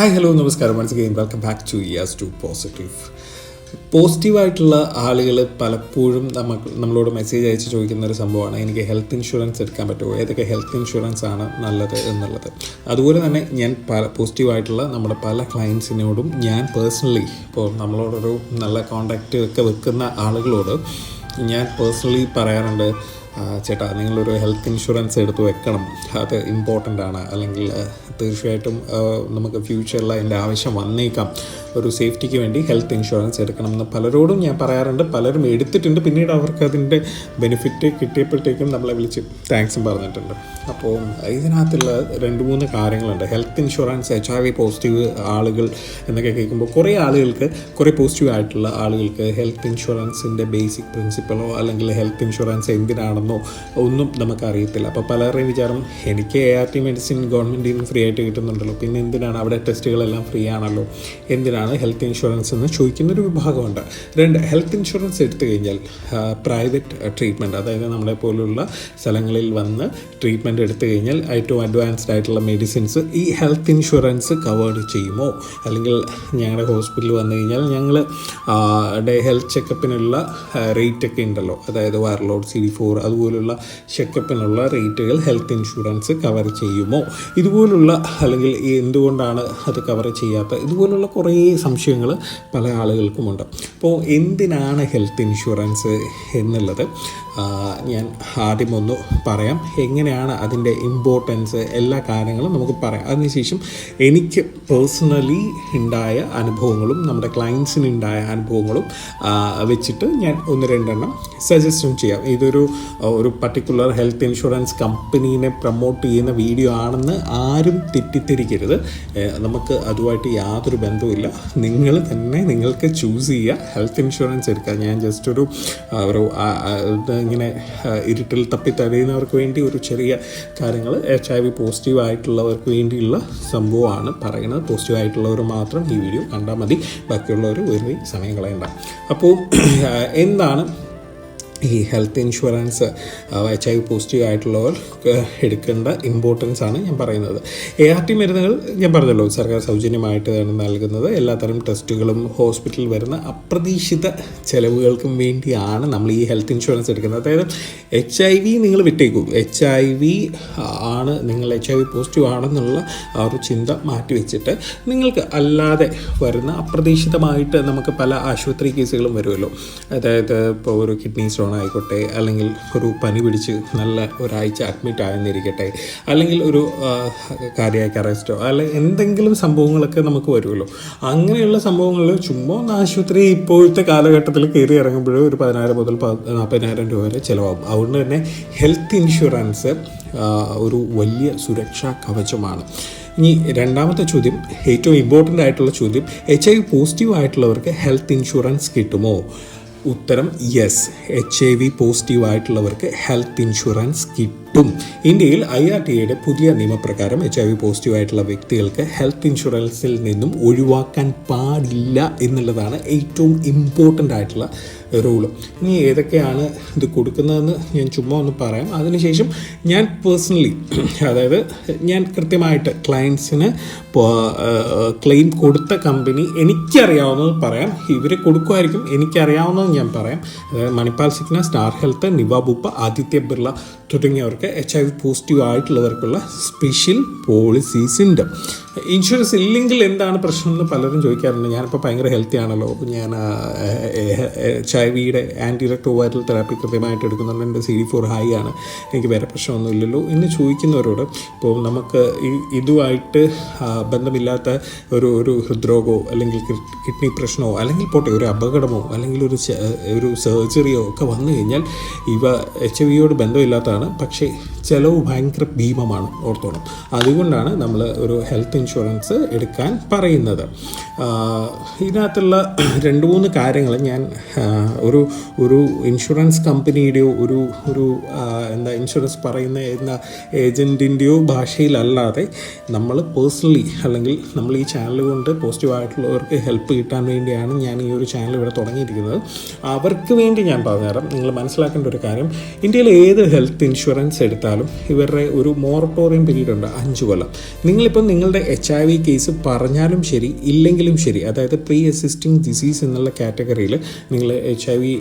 Hi hello നമസ്കാരം. Once again welcome back to years to positive പോസിറ്റീവായിട്ടുള്ള ആളുകൾ പലപ്പോഴും നമുക്ക് നമ്മളോട് മെസ്സേജ് അയച്ച് ചോദിക്കുന്ന ഒരു സംഭവമാണ്. എനിക്ക് ഹെൽത്ത് ഇൻഷുറൻസ് എടുക്കാൻ പറ്റുമോ? ഏതൊക്കെ ഹെൽത്ത് ഇൻഷുറൻസ് ആണ് നല്ലത് എന്നുള്ളത്? അതുപോലെ തന്നെ ഞാൻ പല പോസിറ്റീവായിട്ടുള്ള നമ്മുടെ പല ക്ലയൻസിനോടും ഞാൻ പേഴ്സണലി ഇപ്പോൾ നമ്മളോടൊരു നല്ല കോണ്ടാക്റ്റ് ഒക്കെ വെക്കുന്ന ആളുകളോട് ഞാൻ പേഴ്സണലി പറയാറുണ്ട് ചേട്ടാ നിങ്ങളൊരു ഹെൽത്ത് ഇൻഷുറൻസ് എടുത്ത് വെക്കണം. അത് ഇമ്പോർട്ടന്റ് ആണ്. അല്ലെങ്കിൽ തീർച്ചയായിട്ടും നമുക്ക് ഫ്യൂച്ചറിൽ അതിന്റെ ആവശ്യം വന്നേക്കാം. ഒരു സേഫ്റ്റിക്ക് വേണ്ടി ഹെൽത്ത് ഇൻഷുറൻസ് എടുക്കണം എന്ന് പലരോടും ഞാൻ പറയാറുണ്ട്. പലരും എടുത്തിട്ടുണ്ട്. പിന്നീട് അവർക്ക് അതിന്റെ ബെനിഫിറ്റ് കിട്ടിയപ്പോഴത്തേക്കും നമ്മളെ വിളിച്ച് താങ്ക്സും പറഞ്ഞിട്ടുണ്ട്. അപ്പോൾ ഇതിനകത്തുള്ള രണ്ട് മൂന്ന് കാര്യങ്ങളുണ്ട്. Health insurance H I V positive ആളുകൾ എന്നൊക്കെ കേൾക്കുമ്പോൾ കുറേ ആളുകൾക്ക് കുറേ പോസിറ്റീവ് ആയിട്ടുള്ള ആളുകൾക്ക് ഹെൽത്ത് ഇൻഷുറൻസിന്റെ ബേസിക് പ്രിൻസിപ്പളോ അല്ലെങ്കിൽ ഹെൽത്ത് ഇൻഷുറൻസ് എന്തിനാണെന്നോ ഒന്നും നമുക്കറിയത്തില്ല. അപ്പോൾ പലരുടെയും വിചാരം എനിക്ക് എ ആർ ടി മെഡിസിൻ ഗവൺമെന്റിൽ നിന്ന് ഫ്രീ ആയിട്ട് കിട്ടുന്നുണ്ടല്ലോ. പിന്നെ എന്തിനാണ് അവിടെ ടെസ്റ്റുകളെല്ലാം ഫ്രീ ആണല്ലോ? എന്തിനാണ് ഹെൽത്ത് ഇൻഷുറൻസ് എന്ന് ചോദിക്കുന്നൊരു വിഭാഗമുണ്ട്. രണ്ട് ഹെൽത്ത് ഇൻഷുറൻസ് എടുത്തു കഴിഞ്ഞാൽ പ്രൈവറ്റ് ട്രീറ്റ്മെന്റ് അതായത് നമ്മളെ പോലുള്ള സ്ഥലങ്ങളിൽ വന്ന് ട്രീറ്റ്മെന്റ് എടുത്തു കഴിഞ്ഞാൽ ഏറ്റവും അഡ്വാൻസ്ഡ് ആയിട്ടുള്ള മെഡിസിൻസ് ഈ ഹെൽത്ത് ഇൻഷുറൻസ് കവേർഡ് ചെയ്യുമോ? അല്ലെങ്കിൽ ഞങ്ങളുടെ ഹോസ്പിറ്റലിൽ വന്നു കഴിഞ്ഞാൽ ഞങ്ങൾ ഡേ ഹെൽത്ത് ചെക്കപ്പിനുള്ള റേറ്റ് ഒക്കെ ഉണ്ടല്ലോ. അതായത് വയർലോഡ് സി ഡി ഫോർ അതുപോലുള്ള ചെക്കപ്പിനുള്ള റേറ്റുകൾ ഹെൽത്ത് ഇൻഷുറൻസ് കവർ ചെയ്യുമോ? ഇതുപോലുള്ള അല്ലെങ്കിൽ എന്തുകൊണ്ടാണ് അത് കവർ ചെയ്യാത്ത ഇതുപോലുള്ള കുറേ സംശയങ്ങൾ പല ആളുകൾക്കുമുണ്ട്. അപ്പോൾ എന്തിനാണ് ഹെൽത്ത് ഇൻഷുറൻസ് എന്നുള്ളത്? ഞാൻ ആദ്യം ഒന്ന് പറയാം. എങ്ങനെയാണ് അതിന്റെ ഇമ്പോർട്ടൻസ് എല്ലാ കാര്യങ്ങളും നമുക്ക് പറയാം. അതിനുശേഷം എനിക്ക് പേഴ്സണലി ഉണ്ടായ അനുഭവങ്ങളും നമ്മുടെ ക്ലയൻസിന് ഉണ്ടായ അനുഭവങ്ങളും വെച്ചിട്ട് ഞാൻ ഒന്ന് രണ്ടെണ്ണം സജസ്റ്റും ചെയ്യാം. ഇതൊരു ഒരു പർട്ടിക്കുലർ ഹെൽത്ത് ഇൻഷുറൻസ് കമ്പനീനെ പ്രൊമോട്ട് ചെയ്യുന്ന വീഡിയോ ആണെന്ന് ആരും തെറ്റിദ്ധരിക്കരുത്. നമുക്ക് അതുമായിട്ട് യാതൊരു ബന്ധവുമില്ല. നിങ്ങൾ തന്നെ നിങ്ങൾക്ക് ചൂസ് ചെയ്യുക. ഹെൽത്ത് ഇൻഷുറൻസ് എടുക്കുക. ഞാൻ ജസ്റ്റ് ഒരു ഒരു ഇങ്ങനെ ഇരുട്ടിൽ തപ്പി തടയുന്നവർക്ക് വേണ്ടി ഒരു ചെറിയ കാര്യങ്ങൾ എച്ച് ഐ വി പോസിറ്റീവ് ആയിട്ടുള്ളവർക്ക് വേണ്ടിയുള്ള സംഭവമാണ് പറയുന്നത്. പോസിറ്റീവ് ആയിട്ടുള്ളവർ മാത്രം ഈ വീഡിയോ കണ്ടാൽ മതി. ബാക്കിയുള്ളവർ ഒരു സമയം കളയണ്ട. അപ്പോൾ എന്താണ് ഈ health insurance H I positive ആയിട്ടുള്ളവർക്ക് എടുക്കേണ്ട ഇമ്പോർട്ടൻസ് ആണ് ഞാൻ പറയുന്നത്. എ ആർ ടി മരുന്നുകൾ ഞാൻ പറഞ്ഞല്ലോ സർക്കാർ സൗജന്യമായിട്ടാണ് നൽകുന്നത്. എല്ലാത്തരം ടെസ്റ്റുകളും ഹോസ്പിറ്റലിൽ വരുന്ന അപ്രതീക്ഷിത ചിലവുകൾക്കും വേണ്ടിയാണ് നമ്മൾ ഈ ഹെൽത്ത് ഇൻഷുറൻസ് എടുക്കുന്നത്. അതായത് എച്ച് ഐ വി നിങ്ങൾ വിട്ടേക്കും. എച്ച് ഐ വി ആണ് നിങ്ങൾ എച്ച് ഐ വി പോസിറ്റീവ് ആണെന്നുള്ള ആ ഒരു ചിന്ത മാറ്റി വെച്ചിട്ട് നിങ്ങൾക്ക് അല്ലാതെ വരുന്ന അപ്രതീക്ഷിതമായിട്ട് നമുക്ക് പല ആശുപത്രി കേസുകളും വരുമല്ലോ. അതായത് ഇപ്പോൾ ഒരു കിഡ്നി സ്റ്റോൺ ആയിക്കോട്ടെ അല്ലെങ്കിൽ ഒരു പനി പിടിച്ച് നല്ല ഒരാഴ്ച അഡ്മിറ്റ് ആയെന്നിരിക്കട്ടെ. അല്ലെങ്കിൽ ഒരു കാർഡിയാക്ക് അറസ്റ്റോ അല്ലെ എന്തെങ്കിലും സംഭവങ്ങളൊക്കെ നമുക്ക് വരുമല്ലോ. അങ്ങനെയുള്ള സംഭവങ്ങളിൽ ചുമ്മാ ഒന്ന് ആശുപത്രി ഇപ്പോഴത്തെ കാലഘട്ടത്തിൽ കയറി ഇറങ്ങുമ്പോൾ ഒരു പതിനായിരം മുതൽ നാൽപ്പതിനായിരം രൂപ വരെ ചിലവാകും. അതുകൊണ്ട് തന്നെ ഹെൽത്ത് ഇൻഷുറൻസ് ഒരു വലിയ സുരക്ഷാ കവചമാണ്. ഇനി രണ്ടാമത്തെ ചോദ്യം ഏറ്റവും ഇമ്പോർട്ടന്റ് ആയിട്ടുള്ള ചോദ്യം എച്ച് ഐ പോസിറ്റീവ് ആയിട്ടുള്ളവർക്ക് ഹെൽത്ത് ഇൻഷുറൻസ് കിട്ടുമോ? ഉത്തരം yes H I V positive ആയിട്ടുള്ളവർക്ക് health insurance കിട്ടും. ഇന്ത്യയിൽ ഐ ആർ ടി ഐയുടെ പുതിയ നിയമപ്രകാരം എച്ച് ഐ വി പോസിറ്റീവ് ആയിട്ടുള്ള വ്യക്തികൾക്ക് ഹെൽത്ത് ഇൻഷുറൻസിൽ നിന്നും ഒഴിവാക്കാൻ പാടില്ല എന്നുള്ളതാണ് ഏറ്റവും ഇമ്പോർട്ടന്റ് ആയിട്ടുള്ള റൂൾ ഇനി ഏതൊക്കെയാണ് ഇത് കൊടുക്കുന്നതെന്ന് ഞാൻ ചുമ്മാ ഒന്ന് പറയാം. അതിനുശേഷം ഞാൻ പേഴ്സണലി അതായത് ഞാൻ കൃത്യമായിട്ട് ക്ലയൻസിന് ക്ലെയിം കൊടുത്ത കമ്പനി എനിക്കറിയാവുന്നത് പറയാം. ഇവർ കൊടുക്കുമായിരിക്കും എനിക്കറിയാവുന്നത് ഞാൻ പറയാം. അതായത് Manipal Cigna Star Health Niva Bupa Aditya Birla തുടങ്ങിയവർക്ക് എച്ച് ഐ വി പോസിറ്റീവ് ആയിട്ടുള്ളവർക്കുള്ള സ്പെഷ്യൽ പോളിസീസ് ഉണ്ട്. ഇൻഷുറൻസ് ഇല്ലെങ്കിൽ എന്താണ് പ്രശ്നം എന്ന് പലരും ചോദിക്കാറുണ്ട്. ഞാനിപ്പോൾ ഭയങ്കര ഹെൽത്തി ആണല്ലോ. ഞാൻ എച്ച് ഐ വിയുടെ ആന്റി റെക്ടോവൈറൽ തെറാപ്പി കൃത്യമായിട്ട് എടുക്കുന്നുണ്ട്. എന്റെ സി ഡി ഫോർ ഹൈ ആണ്. എനിക്ക് വേറെ പ്രശ്നമൊന്നുമില്ലല്ലോ എന്ന് ചോദിക്കുന്നവരോട് ഇപ്പോൾ നമുക്ക് ഈ ഇതുമായിട്ട് ബന്ധമില്ലാത്ത ഒരു ഒരു ഹൃദ്രോഗമോ അല്ലെങ്കിൽ കിഡ്നി പ്രശ്നമോ അല്ലെങ്കിൽ പോട്ടെ ഒരു അപകടമോ അല്ലെങ്കിൽ ഒരു ഒരു സർജറിയോ ഒക്കെ വന്നു കഴിഞ്ഞാൽ ഇവ എച്ച് ഐ വിയോട് ബന്ധമില്ലാത്തതാണ്. പക്ഷേ ചിലവ് ഭയങ്കര ഭീമമാണ് ഓർത്തോണം. അതുകൊണ്ടാണ് നമ്മൾ ഒരു ഹെൽത്ത് ഇൻഷുറൻസ് എടുക്കാൻ പറയുന്നത്. ഇതിനകത്തുള്ള രണ്ട് മൂന്ന് കാര്യങ്ങൾ ഞാൻ ഒരു ഒരു ഇൻഷുറൻസ് കമ്പനിയുടെയോ ഒരു ഒരു എന്താ ഇൻഷുറൻസ് പറയുന്ന എന്ന ഏജന്റിന്റെയോ ഭാഷയിലല്ലാതെ നമ്മൾ പേഴ്സണലി അല്ലെങ്കിൽ നമ്മൾ ഈ ചാനൽ കൊണ്ട് പോസിറ്റീവായിട്ടുള്ളവർക്ക് ഹെൽപ്പ് കിട്ടാൻ വേണ്ടിയാണ് ഞാൻ ഈ ഒരു ചാനൽ ഇവിടെ തുടങ്ങിയിരിക്കുന്നത്. അവർക്ക് വേണ്ടി ഞാൻ പറഞ്ഞുതരാം നിങ്ങൾ മനസ്സിലാക്കേണ്ട ഒരു കാര്യം. ഇന്ത്യയിൽ ഏത് ഹെൽത്ത് ഇൻഷുറൻസ് എടുത്താലും ഇവരുടെ ഒരു മോറട്ടോറിയം പീരീഡ് ഉണ്ട് അഞ്ച് കൊല്ലം. നിങ്ങളിപ്പം നിങ്ങളുടെ എച്ച് ഐ വി കേസ് പറഞ്ഞാലും ശരി ഇല്ലെങ്കിലും ശരി. അതായത് പ്രീ എസിസ്റ്റിംഗ് ഡിസീസ് എന്നുള്ള കാറ്റഗറിയിൽ നിങ്ങൾ എച്ച് ഐ വി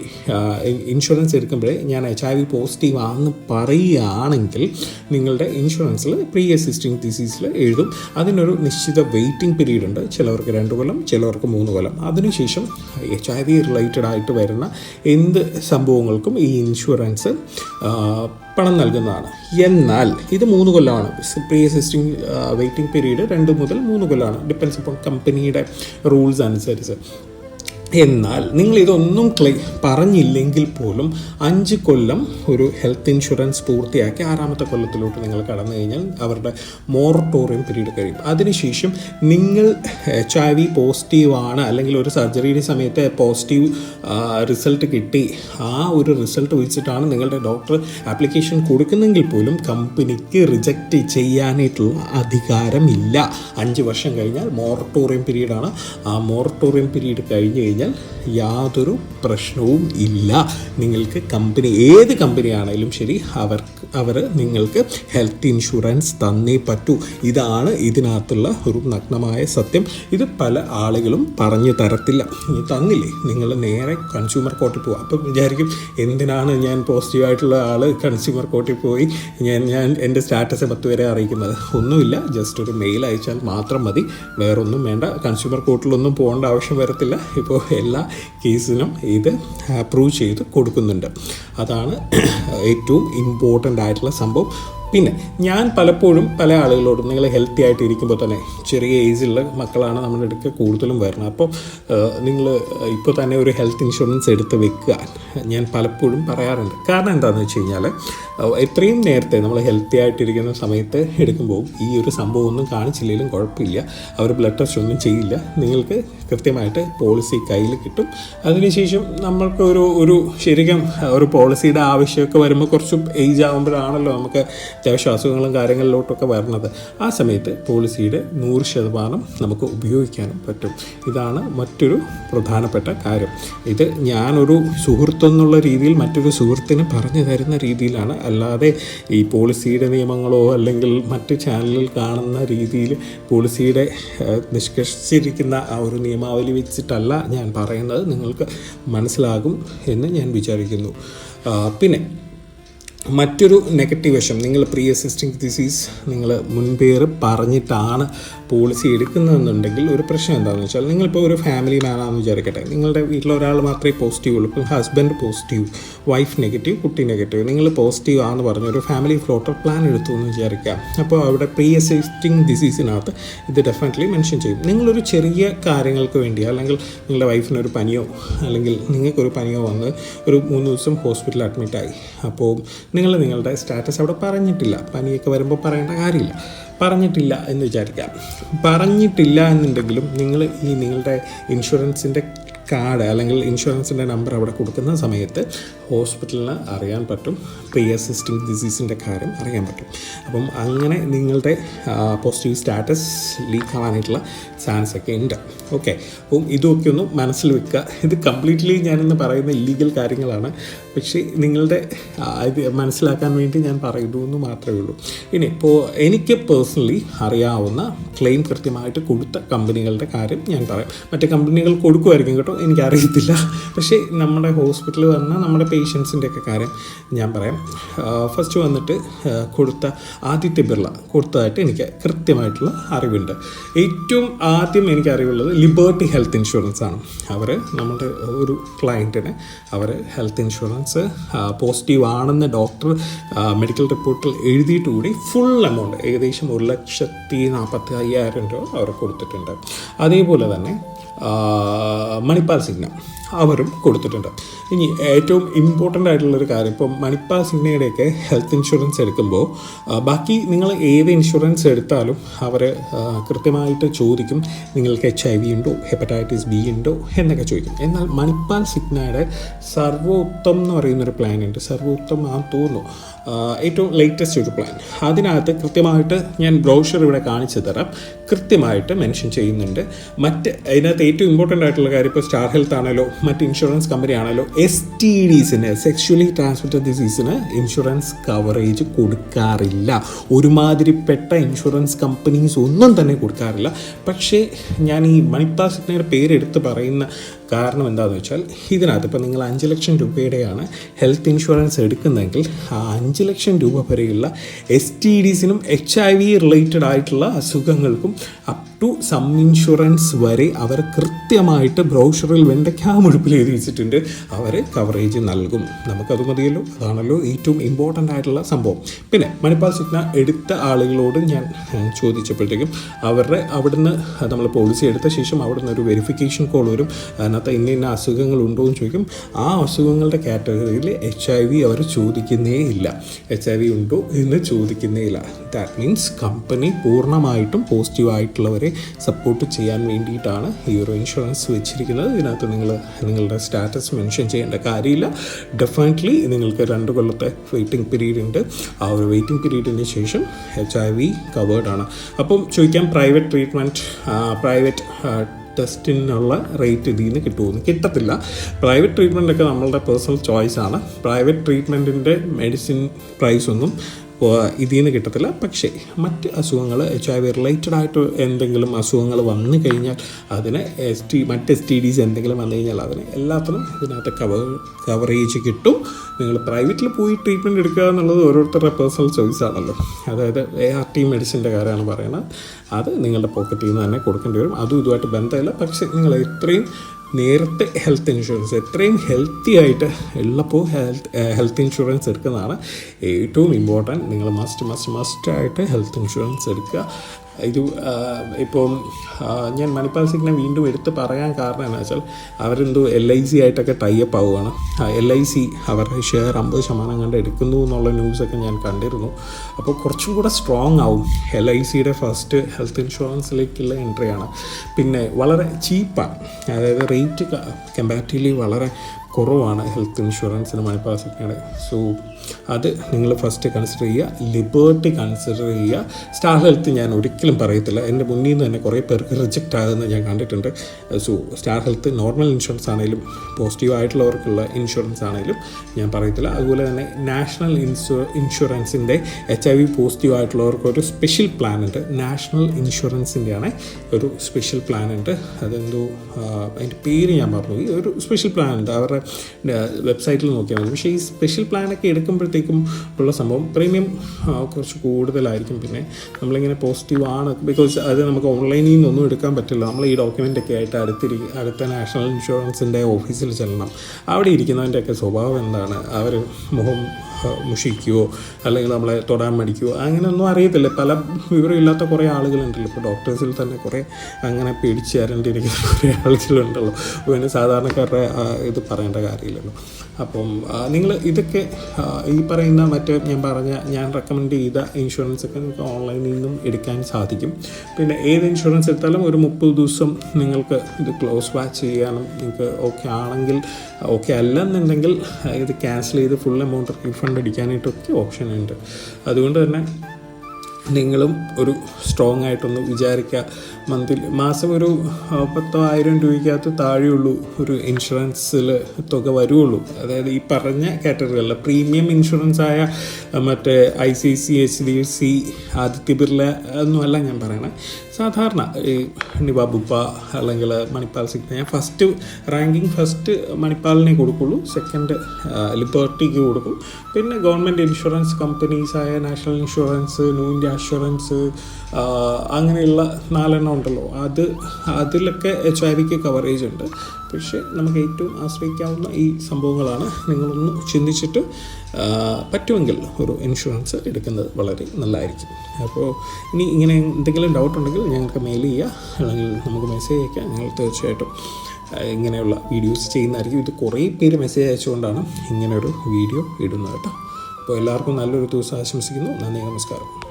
ഇൻഷുറൻസ് എടുക്കുമ്പോഴേ ഞാൻ എച്ച് ഐ വി പോസിറ്റീവ് ആണെന്ന് പറയുകയാണെങ്കിൽ നിങ്ങളുടെ ഇൻഷുറൻസിൽ പ്രീ എസിസ്റ്റിംഗ് ഡിസീസിൽ എഴുതും. അതിനൊരു നിശ്ചിത വെയിറ്റിംഗ് പീരീഡ് ഉണ്ട്. ചിലവർക്ക് രണ്ട് കൊല്ലം ചിലവർക്ക് മൂന്ന് കൊല്ലം. അതിനുശേഷം എച്ച് ഐ വി റിലേറ്റഡ് ആയിട്ട് വരുന്ന എന്ത് സംഭവങ്ങൾക്കും ഈ ഇൻഷുറൻസ് പണം നൽകുന്നതാണ്. എന്നാൽ ഇത് മൂന്ന് കൊല്ലമാണ്. പ്രീ എസിസ്റ്റിംഗ് വെയിറ്റിംഗ് പീരീഡ് രണ്ട് മുതൽ മൂന്ന് കൊല്ലമാണ്. ഡിപ്പെൻസ് അപ്പോൾ കമ്പനിയുടെ റൂൾസ് അനുസരിച്ച്. എന്നാൽ നിങ്ങൾ ഇതൊന്നും ക്ലേ പറഞ്ഞില്ലെങ്കിൽ പോലും അഞ്ച് കൊല്ലം ഒരു ഹെൽത്ത് ഇൻഷുറൻസ് പൂർത്തിയാക്കി ആറാമത്തെ കൊല്ലത്തിലോട്ട് നിങ്ങൾ കടന്നു കഴിഞ്ഞാൽ അവരുടെ മോറട്ടോറിയം പീരീഡ് കഴിയും. അതിനുശേഷം നിങ്ങൾ എച്ച് ഐ വി പോസിറ്റീവ് ആണ് അല്ലെങ്കിൽ ഒരു സർജറിയുടെ സമയത്ത് പോസിറ്റീവ് റിസൾട്ട് കിട്ടി ആ ഒരു റിസൾട്ട് വെച്ചിട്ടാണ് നിങ്ങളുടെ ഡോക്ടർ ആപ്ലിക്കേഷൻ കൊടുക്കുന്നെങ്കിൽ പോലും കമ്പനിക്ക് റിജക്റ്റ് ചെയ്യാനായിട്ടുള്ള അധികാരമില്ല. അഞ്ച് വർഷം കഴിഞ്ഞാൽ മോറട്ടോറിയം പീരീഡാണ് ആ മോറട്ടോറിയം പീരീഡ് കഴിഞ്ഞ് കഴിഞ്ഞാൽ യാതൊരു പ്രശ്നവും ഇല്ല. നിങ്ങൾക്ക് കമ്പനി ഏത് കമ്പനി ആണെങ്കിലും ശരി അവർക്ക് അവർ നിങ്ങൾക്ക് ഹെൽത്ത് ഇൻഷുറൻസ് തന്നേ പറ്റൂ. ഇതാണ് ഇതിനകത്തുള്ള ഒരു നഗ്നമായ സത്യം. ഇത് പല ആളുകളും പറഞ്ഞു തരത്തില്ല. ഇനി തന്നില്ലേ? നിങ്ങൾ നേരെ കൺസ്യൂമർ കോർട്ടിൽ പോകും അപ്പം വിചാരിക്കും എന്തിനാണ് ഞാൻ പോസിറ്റീവായിട്ടുള്ള ആൾ കൺസ്യൂമർ കോർട്ടിൽ പോയി ഞാൻ ഞാൻ എന്റെ സ്റ്റാറ്റസ് പത്ത് വരെ അറിയിക്കുന്നത്? ഒന്നുമില്ല. ജസ്റ്റ് ഒരു മെയിൽ അയച്ചാൽ മാത്രം മതി. വേറൊന്നും വേണ്ട. കൺസ്യൂമർ കോർട്ടിലൊന്നും പോകേണ്ട ആവശ്യം വരത്തില്ല. ഇപ്പോൾ എല്ലാ കേസിനും ഇത് പ്രൂവ് ചെയ്ത് കൊടുക്കുന്നുണ്ട്. അതാണ് ഏറ്റവും ഇമ്പോർട്ടന്റ് ആയിട്ടുള്ള സംഭവം. പിന്നെ ഞാൻ പലപ്പോഴും പല ആളുകളോടും നിങ്ങൾ ഹെൽത്തി ആയിട്ട് ഇരിക്കുമ്പോൾ തന്നെ ചെറിയ ഏജിലുള്ള മക്കളാണ് നമ്മുടെ അടുക്ക കൂടുതലും വരുന്നത്. അപ്പോൾ നിങ്ങൾ ഇപ്പോൾ തന്നെ ഒരു ഹെൽത്ത് ഇൻഷുറൻസ് എടുത്ത് വെക്കുക. ഞാൻ പലപ്പോഴും പറയാറുണ്ട്. കാരണം എന്താണെന്ന് വെച്ച് കഴിഞ്ഞാൽ എത്രയും നേരത്തെ നമ്മൾ ഹെൽത്തി ആയിട്ടിരിക്കുന്ന സമയത്ത് എടുക്കുമ്പോൾ ഈ ഒരു സംഭവം ഒന്നും കാണിച്ചില്ലെങ്കിലും കുഴപ്പമില്ല. അവർ ബ്ലഡ് ടെസ്റ്റ് ഒന്നും ചെയ്യില്ല. നിങ്ങൾക്ക് കൃത്യമായിട്ട് പോളിസി കയ്യിൽ കിട്ടും. അതിനുശേഷം നമ്മൾക്ക് ഒരു ഒരു ശരിക്കും ഒരു പോളിസിയുടെ ആവശ്യമൊക്കെ വരുമ്പോൾ കുറച്ച് ഏജ് ആകുമ്പോഴാണല്ലോ നമുക്ക് അത്യാവശ്യം അസുഖങ്ങളും കാര്യങ്ങളിലോട്ടൊക്കെ വരുന്നത് ആ സമയത്ത് പോളിസിയുടെ നൂറ് ശതമാനം നമുക്ക് ഉപയോഗിക്കാനും പറ്റും. ഇതാണ് മറ്റൊരു പ്രധാനപ്പെട്ട കാര്യം. ഇത് ഞാനൊരു സുഹൃത്തെന്നുള്ള രീതിയിൽ മറ്റൊരു സുഹൃത്തിന് പറഞ്ഞു തരുന്ന രീതിയിലാണ്. അല്ലാതെ ഈ പോളിസിയുടെ നിയമങ്ങളോ അല്ലെങ്കിൽ മറ്റ് ചാനലിൽ കാണുന്ന രീതിയിൽ പോളിസിയുടെ നിഷ്കർഷിച്ചിരിക്കുന്ന ആ ഒരു നിയമാവലി വെച്ചിട്ടല്ല ഞാൻ പറയുന്നത്. നിങ്ങൾക്ക് മനസ്സിലാകും എന്ന് ഞാൻ വിചാരിക്കുന്നു. പിന്നെ മറ്റൊരു നെഗറ്റീവ് വശം. നിങ്ങൾ പ്രീ അസിസ്റ്റിംഗ് ഡിസീസ് നിങ്ങൾ മുൻപേർ പറഞ്ഞിട്ടാണ് പോളിസി എടുക്കുന്നതെന്നുണ്ടെങ്കിൽ ഒരു പ്രശ്നം എന്താണെന്ന് വെച്ചാൽ നിങ്ങളിപ്പോൾ ഒരു ഫാമിലി മാനാണെന്ന് വിചാരിക്കട്ടെ. നിങ്ങളുടെ വീട്ടിൽ ഒരാൾ മാത്രമേ പോസിറ്റീവ് ഉള്ളൂ. ഇപ്പോൾ ഹസ്ബൻഡ് പോസിറ്റീവ് വൈഫ് നെഗറ്റീവ് കുട്ടി നെഗറ്റീവ് നിങ്ങൾ പോസിറ്റീവ് ആണെന്ന് പറഞ്ഞ് ഒരു ഫാമിലി ഫ്ലോട്ടർ പ്ലാൻ എടുത്തു എന്ന് വിചാരിക്കാം അപ്പോൾ അവിടെ പ്രീ അസിസ്റ്റിംഗ് ഡിസീസിനകത്ത് ഇത് ഡെഫിനറ്റ്ലി മെൻഷൻ ചെയ്യും. നിങ്ങളൊരു ചെറിയ കാര്യങ്ങൾക്ക് വേണ്ടി അല്ലെങ്കിൽ നിങ്ങളുടെ വൈഫിനൊരു പനിയോ അല്ലെങ്കിൽ നിങ്ങൾക്കൊരു പനിയോ വന്ന് ഒരു മൂന്ന് ദിവസം ഹോസ്പിറ്റലിൽ അഡ്മിറ്റായി അപ്പോൾ നിങ്ങൾ നിങ്ങളുടെ സ്റ്റാറ്റസ് അവിടെ പറഞ്ഞിട്ടില്ല. പനിയൊക്കെ വരുമ്പോൾ പറയേണ്ട കാര്യമില്ല. പറഞ്ഞിട്ടില്ല എന്ന് വിചാരിക്കാം. പറഞ്ഞിട്ടില്ല എന്നുണ്ടെങ്കിലും നിങ്ങൾ ഈ നിങ്ങളുടെ ഇൻഷുറൻസിന്റെ കാർഡ് അല്ലെങ്കിൽ ഇൻഷുറൻസിന്റെ നമ്പർ അവിടെ കൊടുക്കുന്ന സമയത്ത് ഹോസ്പിറ്റലിന് അറിയാൻ പറ്റും പ്രീ അസിസ്റ്റിംഗ് ഡിസീസിന്റെ കാര്യം അറിയാൻ പറ്റും. അപ്പം അങ്ങനെ നിങ്ങളുടെ പോസിറ്റീവ് സ്റ്റാറ്റസ് ലീക്ക് ആവാനായിട്ടുള്ള ചാൻസ് ഒക്കെ ഉണ്ട്. ഓക്കെ അപ്പം ഇതൊക്കെ ഒന്ന് മനസ്സിൽ വെക്കുക. ഇത് കംപ്ലീറ്റ്ലി ഞാനിന്ന് പറയുന്ന ഇല്ലീഗൽ കാര്യങ്ങളാണ്. പക്ഷേ നിങ്ങളുടെ ഇത് മനസ്സിലാക്കാൻ വേണ്ടി ഞാൻ പറയുന്നു എന്ന് മാത്രമേ ഉള്ളൂ. ഇനി ഇപ്പോൾ എനിക്ക് പേഴ്സണലി അറിയാവുന്ന ക്ലെയിം കൃത്യമായിട്ട് കൊടുത്ത കമ്പനികളുടെ കാര്യം ഞാൻ പറയാം. മറ്റേ കമ്പനികൾ കൊടുക്കുമായിരിക്കും കേട്ടോ. എനിക്കറിയത്തില്ല. പക്ഷേ നമ്മുടെ ഹോസ്പിറ്റലിൽ വന്ന നമ്മുടെ പേഷ്യൻസിന്റെയൊക്കെ കാര്യം ഞാൻ പറയാം. ഫസ്റ്റ് വന്നിട്ട് കൊടുത്ത ആദിത്യ ബിർള കൊടുത്തതായിട്ട് എനിക്ക് കൃത്യമായിട്ടുള്ള അറിവുണ്ട്. ഏറ്റവും ആദ്യം എനിക്ക് അറിവുള്ളത് ലിബേർട്ടി ഹെൽത്ത് ഇൻഷുറൻസ് ആണ്. അവർ നമ്മുടെ ഒരു ക്ലയന്റിന് അവർ ഹെൽത്ത് ഇൻഷുറൻസ് പോസിറ്റീവ് ആണെന്ന് ഡോക്ടർ മെഡിക്കൽ റിപ്പോർട്ടിൽ എഴുതിയിട്ട് കൂടി ഫുൾ എമൗണ്ട് ഏകദേശം ഒരു ലക്ഷത്തി നാൽപ്പത്തി അയ്യായിരം രൂപ അവർ കൊടുത്തിട്ടുണ്ട്. അതേപോലെ തന്നെ ആ, മണിപ്പാൽ സിഗ്ന. അവരും കൊടുത്തിട്ടുണ്ട്. ഇനി ഏറ്റവും ഇമ്പോർട്ടന്റ് ആയിട്ടുള്ളൊരു കാര്യം ഇപ്പം മണിപ്പാൽ സിംഗയുടെയൊക്കെ ഹെൽത്ത് ഇൻഷുറൻസ് എടുക്കുമ്പോൾ ബാക്കി നിങ്ങൾ ഏത് ഇൻഷുറൻസ് എടുത്താലും അവർ കൃത്യമായിട്ട് ചോദിക്കും നിങ്ങൾക്ക് എച്ച് ഐ വി ഉണ്ടോ ഹെപ്പറ്റൈറ്റിസ് ബി ഉണ്ടോ എന്നൊക്കെ ചോദിക്കും. എന്നാൽ മണിപ്പാൽ സിഗ്നയുടെ സർവോത്തം എന്ന് പറയുന്നൊരു പ്ലാൻ ഉണ്ട്. സർവോത്തം ആ തോന്നുന്നു. ഏറ്റവും ലേറ്റസ്റ്റ് ഒരു പ്ലാൻ അതിനകത്ത് കൃത്യമായിട്ട് ഞാൻ ബ്രോഷർ ഇവിടെ കാണിച്ചു തരാം. കൃത്യമായിട്ട് മെൻഷൻ ചെയ്യുന്നുണ്ട്. മറ്റ് അതിനകത്ത് ഏറ്റവും ഇമ്പോർട്ടന്റ് ആയിട്ടുള്ള കാര്യം ഇപ്പോൾ സ്റ്റാർ ഹെൽത്ത് ആണല്ലോ മറ്റ് ഇൻഷുറൻസ് കമ്പനി ആണല്ലോ എസ് ടി ഡിസിന് സെക്ഷുവലി ട്രാൻസ്മിറ്റഡ് ഡിസീസിന് ഇൻഷുറൻസ് കവറേജ് കൊടുക്കാറില്ല. ഒരുമാതിരിപ്പെട്ട ഇൻഷുറൻസ് കമ്പനീസ് ഒന്നും തന്നെ കൊടുക്കാറില്ല. പക്ഷേ ഞാൻ ഈ മണിപ്പാസിറ്റിയുടെ പേരെടുത്ത് പറയുന്ന കാരണം എന്താണെന്ന് വെച്ചാൽ ഇതിനകത്ത് ഇപ്പോൾ നിങ്ങൾ അഞ്ച് ലക്ഷം രൂപയുടെയാണ് ഹെൽത്ത് ഇൻഷുറൻസ് എടുക്കുന്നതെങ്കിൽ ആ അഞ്ച് ലക്ഷം രൂപ വരെയുള്ള എസ് ടി ഡിസിനും എച്ച് ഐ വി റിലേറ്റഡ് ആയിട്ടുള്ള അസുഖങ്ങൾക്കും ടു സം ഇൻഷുറൻസ് വരെ അവർ കൃത്യമായിട്ട് ബ്രൗഷറിൽ വേണ്ട മുഴുപ്പിൽ എഴുതി വെച്ചിട്ടുണ്ട്. അവർ കവറേജ് നൽകും. നമുക്കത് മതിയല്ലോ. അതാണല്ലോ ഏറ്റവും ഇമ്പോർട്ടന്റ് ആയിട്ടുള്ള സംഭവം. പിന്നെ മണിപ്പാൽ സിഗ്ന എടുത്ത ആളുകളോട് ഞാൻ ചോദിച്ചപ്പോഴത്തേക്കും അവരുടെ അവിടുന്ന് നമ്മൾ പോളിസി എടുത്ത ശേഷം അവിടുന്ന് ഒരു വെരിഫിക്കേഷൻ കോൾ വരും. അതിനകത്ത് ഇന്ന ഇന്ന അസുഖങ്ങൾ ഉണ്ടോ എന്ന് ചോദിക്കും. ആ അസുഖങ്ങളുടെ കാറ്റഗറിയിൽ എച്ച് ഐ വി അവർ ചോദിക്കുന്നേ ഇല്ല. എച്ച് ഐ വി ഉണ്ടോ എന്ന് ചോദിക്കുന്നേ ഇല്ല. ദാറ്റ് മീൻസ് കമ്പനി പൂർണമായിട്ടും പോസിറ്റീവ് ആയിട്ടുള്ളവരെ സപ്പോർട്ട് ചെയ്യാൻ വേണ്ടിയിട്ടാണ് ഈ ഒരു ഇൻഷുറൻസ് വെച്ചിരിക്കുന്നത്. ഇതിനകത്ത് നിങ്ങൾ നിങ്ങളുടെ സ്റ്റാറ്റസ് മെൻഷൻ ചെയ്യേണ്ട കാര്യമില്ല. ഡെഫിനറ്റ്ലി നിങ്ങൾക്ക് രണ്ട് കൊല്ലത്തെ വെയിറ്റിംഗ് പീരീഡ് ഉണ്ട്. ആ ഒരു വെയിറ്റിംഗ് പീരീഡിന് ശേഷം എച്ച് ഐ വി കവേർഡ് ആണ്. അപ്പം ചോദിക്കാം പ്രൈവറ്റ് ട്രീറ്റ്മെന്റ് പ്രൈവറ്റ് ടെസ്റ്റിനുള്ള റേറ്റ് ഇതിൽ നിന്ന് കിട്ടുമെന്ന് കിട്ടത്തില്ല. പ്രൈവറ്റ് ട്രീറ്റ്മെന്റൊക്കെ നമ്മളുടെ പേഴ്സണൽ ചോയ്സാണ് പ്രൈവറ്റ് ട്രീറ്റ്മെന്റിന്റെ മെഡിസിൻ പ്രൈസ് ഒന്നും ഇതിൽ നിന്ന് കിട്ടത്തില്ല. പക്ഷേ മറ്റ് അസുഖങ്ങൾ എച്ച് ഐ വി റിലേറ്റഡ് ആയിട്ട് എന്തെങ്കിലും അസുഖങ്ങൾ വന്നു കഴിഞ്ഞാൽ അതിന് എസ് ടി മറ്റ് എസ് ടി ഡീസ് എന്തെങ്കിലും വന്നു കഴിഞ്ഞാൽ അതിന് എല്ലാത്തിനും ഇതിനകത്ത് കവർ കവറേജ് കിട്ടും. നിങ്ങൾ പ്രൈവറ്റിൽ പോയി ട്രീറ്റ്മെന്റ് എടുക്കുക എന്നുള്ളത് ഓരോരുത്തരുടെ പേഴ്സണൽ ചോയ്സ് ആണല്ലോ. അതായത് എ ആർ ടി മെഡിസിന്റെ കാര്യമാണ് പറയുന്നത്. അത് നിങ്ങളുടെ പോക്കറ്റിൽ നിന്ന് തന്നെ കൊടുക്കേണ്ടി വരും. അതും ഇതുമായിട്ട് ബന്ധമില്ല. പക്ഷേ നിങ്ങൾ എത്രയും നേരത്തെ ഹെൽത്ത് ഇൻഷുറൻസ് എത്രയും ഹെൽത്തി ആയിട്ട് ഉള്ളപ്പോൾ ഹെൽത്ത് ഹെൽത്ത് ഇൻഷുറൻസ് എടുക്കുന്നതാണ് ഏറ്റവും ഇമ്പോർട്ടന്റ് നിങ്ങൾ മസ്റ്റ് മസ്റ്റ് മസ്റ്റ് ആയിട്ട് ഹെൽത്ത് ഇൻഷുറൻസ് എടുക്കുക. ഇത് ഇപ്പം ഞാൻ മണിപ്പാൽ സിഗ്നെ വീണ്ടും എടുത്ത് പറയാൻ കാരണം എന്താ വെച്ചാൽ അവരെന്തോ എൽ ഐ സി ആയിട്ടൊക്കെ ടൈപ്പ് ആവുകയാണ്. എൽ ഐ സി അവരുടെ ഷെയർ അമ്പത് ശതമാനം കണ്ട് എടുക്കുന്നു എന്നുള്ള ന്യൂസൊക്കെ ഞാൻ കണ്ടിരുന്നു. അപ്പോൾ കുറച്ചും കൂടെ സ്ട്രോങ് ആവും എൽ ഐ സിയുടെ ഫസ്റ്റ് ഹെൽത്ത് ഇൻഷുറൻസിലേക്കുള്ള എൻട്രിയാണ് പിന്നെ വളരെ ചീപ്പാണ് അതായത് റേറ്റ് കമ്പാരിറ്റീവ്ലി വളരെ കുറവാണ് ഹെൽത്ത് ഇൻഷുറൻസിന് മണിപ്പാൽ സിഗ്നയുടെ സോ അത് നിങ്ങൾ ഫസ്റ്റ് കൺസിഡർ ചെയ്യുക. ലിബേർട്ടി കൺസിഡർ ചെയ്യുക. സ്റ്റാർ ഹെൽത്ത് ഞാൻ ഒരിക്കലും പറയത്തില്ല. എന്റെ മുന്നിൽ നിന്ന് തന്നെ കുറേ പേർക്ക് റിജക്റ്റ് ആകുന്നത് ഞാൻ കണ്ടിട്ടുണ്ട്. So star health normal insurance ആണെങ്കിലും പോസിറ്റീവ് ആയിട്ടുള്ളവർക്കുള്ള ഇൻഷുറൻസ് ആണെങ്കിലും ഞാൻ പറയത്തില്ല. അതുപോലെ തന്നെ നാഷണൽ ഇൻഷു ഇൻഷുറൻസിന്റെ എച്ച് ഐ വി പോസിറ്റീവ് ആയിട്ടുള്ളവർക്ക് ഒരു സ്പെഷ്യൽ പ്ലാൻ ഉണ്ട്. നാഷണൽ ഇൻഷുറൻസിന്റെ ആണ് ഒരു സ്പെഷ്യൽ പ്ലാൻ ഉണ്ട്. അതെന്തോ അതിന്റെ പേര് ഞാൻ പറഞ്ഞു ഒരു സ്പെഷ്യൽ പ്ലാൻ ഉണ്ട്. അവരുടെ വെബ്സൈറ്റിൽ നോക്കിയാൽ മതി. പക്ഷേ ഈ സ്പെഷ്യൽ പ്ലാനൊക്കെ എടുക്കുമ്പോഴത്തേക്കും ഉള്ള സംഭവം. പ്രീമിയം കുറച്ച് കൂടുതലായിരിക്കും. പിന്നെ നമ്മളിങ്ങനെ പോസിറ്റീവ് ആണ്. ബിക്കോസ് അത് നമുക്ക് ഓൺലൈനിൽ നിന്നൊന്നും എടുക്കാൻ പറ്റില്ല. നമ്മൾ ഈ ഡോക്യുമെന്റ് ഒക്കെ ആയിട്ട് അടുത്തിരി അടുത്ത നാഷണൽ ഇൻഷുറൻസിന്റെ ഓഫീസിൽ ചെല്ലണം. അവിടെ ഇരിക്കുന്നതിന്റെയൊക്കെ സ്വഭാവം എന്താണ്? അവർ മുഖം മുഷിക്കുകയോ അല്ലെങ്കിൽ നമ്മളെ തൊടാൻ മടിക്കുകയോ അങ്ങനെയൊന്നും അറിയത്തില്ല. പല വിവരമില്ലാത്ത കുറേ ആളുകളുണ്ടല്ലോ. ഇപ്പോൾ ഡോക്ടേഴ്സിൽ തന്നെ കുറേ അങ്ങനെ പേടിച്ച് തരേണ്ടിയിരിക്കുന്ന കുറേ ആളുകളുണ്ടല്ലോ. പിന്നെ സാധാരണക്കാരുടെ ഇത് പറയേണ്ട കാര്യമില്ലല്ലോ. അപ്പം നിങ്ങൾ ഇതൊക്കെ ഈ പറയുന്ന മറ്റേ ഞാൻ പറഞ്ഞ ഞാൻ റെക്കമെൻഡ് ചെയ്ത ഇൻഷുറൻസ് ഒക്കെ നിങ്ങൾക്ക് ഓൺലൈനിൽ നിന്നും എടുക്കാൻ സാധിക്കും. പിന്നെ ഏത് ഇൻഷുറൻസ് എടുത്താലും ഒരു മുപ്പത് ദിവസം നിങ്ങൾക്ക് ഇത് ക്ലോസ് വാച്ച് ചെയ്യാനും നിങ്ങൾക്ക് ഓക്കെ ആണെങ്കിൽ ഓക്കെ അല്ലെന്നുണ്ടെങ്കിൽ ഇത് ക്യാൻസൽ ചെയ്ത് ഫുൾ എമൗണ്ട് റീഫണ്ട് അടിക്കാനായിട്ടൊക്കെ ഓപ്ഷൻ ഉണ്ട്. അതുകൊണ്ട് തന്നെ നിങ്ങളും ഒരു സ്ട്രോങ് ആയിട്ടൊന്ന് വിചാരിക്കുക. മന്തിൽ മാസം ഒരു പത്തോ ആയിരം രൂപയ്ക്കകത്ത് താഴെയുള്ളൂ ഒരു ഇൻഷുറൻസിൽ തുക വരുള്ളൂ. അതായത് ഈ പറഞ്ഞ കാറ്റഗറികളിൽ പ്രീമിയം ഇൻഷുറൻസ് ആയ മറ്റേ I C C H D F C Aditya Birla ഒന്നുമല്ല ഞാൻ പറയണേ. സാധാരണ ഈ നിവാബുപ്പ അല്ലെങ്കിൽ മണിപ്പാൽ സിഗ്ന ഞാൻ ഫസ്റ്റ് റാങ്കിങ് ഫസ്റ്റ് മണിപ്പാലിനെ കൊടുക്കുള്ളൂ സെക്കൻഡ് ലിബർട്ടിക്ക് കൊടുക്കും. പിന്നെ ഗവൺമെന്റ് ഇൻഷുറൻസ് കമ്പനീസായ നാഷണൽ ഇൻഷുറൻസ് ഇന്ത്യ അഷുറൻസ് അങ്ങനെയുള്ള നാലെണ്ണം ഉണ്ടല്ലോ. അത് അതിലൊക്കെ എച്ച് ഐ വിക്ക് കവറേജ് ഉണ്ട്. പക്ഷേ നമുക്ക് ഏറ്റവും ആശ്രയിക്കാവുന്ന ഈ സംഭവങ്ങളാണ്. നിങ്ങളൊന്ന് ചിന്തിച്ചിട്ട് പറ്റുമെങ്കിൽ ഒരു ഇൻഷുറൻസ് എടുക്കുന്നത് വളരെ നല്ലതായിരിക്കും. അപ്പോൾ ഇനി ഇങ്ങനെ എന്തെങ്കിലും ഡൗട്ട് ഉണ്ടെങ്കിൽ ഞങ്ങൾക്ക് മെയിൽ ചെയ്യുക അല്ലെങ്കിൽ നമുക്ക് മെസ്സേജ് അയക്കാം. ഞങ്ങൾ തീർച്ചയായിട്ടും ഇങ്ങനെയുള്ള വീഡിയോസ് ചെയ്യുന്നതായിരിക്കും. ഇത് കുറേ പേര് മെസ്സേജ് അയച്ചുകൊണ്ടാണ് ഇങ്ങനെ ഒരു വീഡിയോ ഇടുന്നത് കേട്ടോ. അപ്പോൾ എല്ലാവർക്കും നല്ലൊരു ദിവസം ആശംസിക്കുന്നു. നന്ദി നമസ്കാരം.